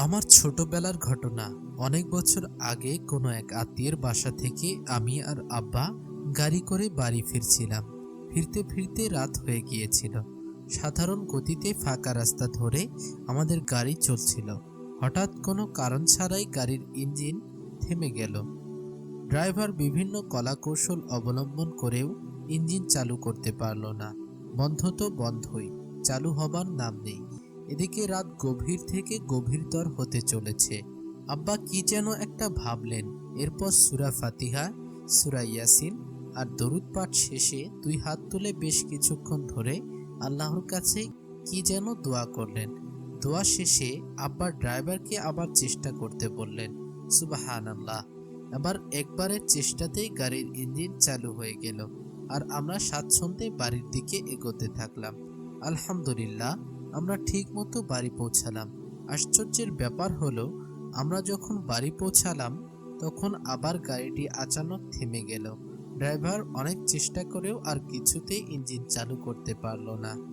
আমার ছোটবেলার ঘটনা। অনেক বছর আগে কোনো এক আত্মীয়ের বাসা থেকে আমি আর আব্বা গাড়ি করে বাড়ি ফিরছিলাম। ফিরতে ফিরতে রাত হয়ে গিয়েছিল। সাধারণ গতিতে ফাঁকা রাস্তা ধরে আমাদের গাড়ি চলছিল। হঠাৎ কোনো কারণ ছাড়াই গাড়ির ইঞ্জিন থেমে গেল। ড্রাইভার বিভিন্ন কলাকৌশল অবলম্বন করেও ইঞ্জিন চালু করতে পারল না। বন্ধ তো বন্ধই, চালু হবার নাম নেই। এদিকে রাত গভীর থেকে গভীরতর হতে চলেছে। আব্বা কি যেন একটা ভাবলেন। এরপর সুরা ফাতিহা, সুরা ইয়াসিন আর দরুদ পাঠ শেষে দুই হাত তুলে বেশ কিছুক্ষণ ধরে আল্লাহর কাছে কি যেন দোয়া করলেন। দোয়া শেষে আব্বা ড্রাইভারকে আবার চেষ্টা করতে বললেন সুবাহান আল্লাহ আবার একবারের চেষ্টাতেই গাড়ির ইঞ্জিন চালু হয়ে গেল আর আমরা স্বাচ্ছন্দ্যে বাড়ির দিকে এগোতে থাকলাম। আলহামদুলিল্লাহ আমরা ঠিক মতো বাড়ি পৌঁছালাম। আশ্চর্যের ব্যাপার হলো, আমরা যখন বাড়ি পৌঁছালাম, তখন আবার গাড়িটি আচানক থেমে গেল। ড্রাইভার অনেক চেষ্টা করেও আর কিছুতেই ইঞ্জিন চালু করতে পারল না।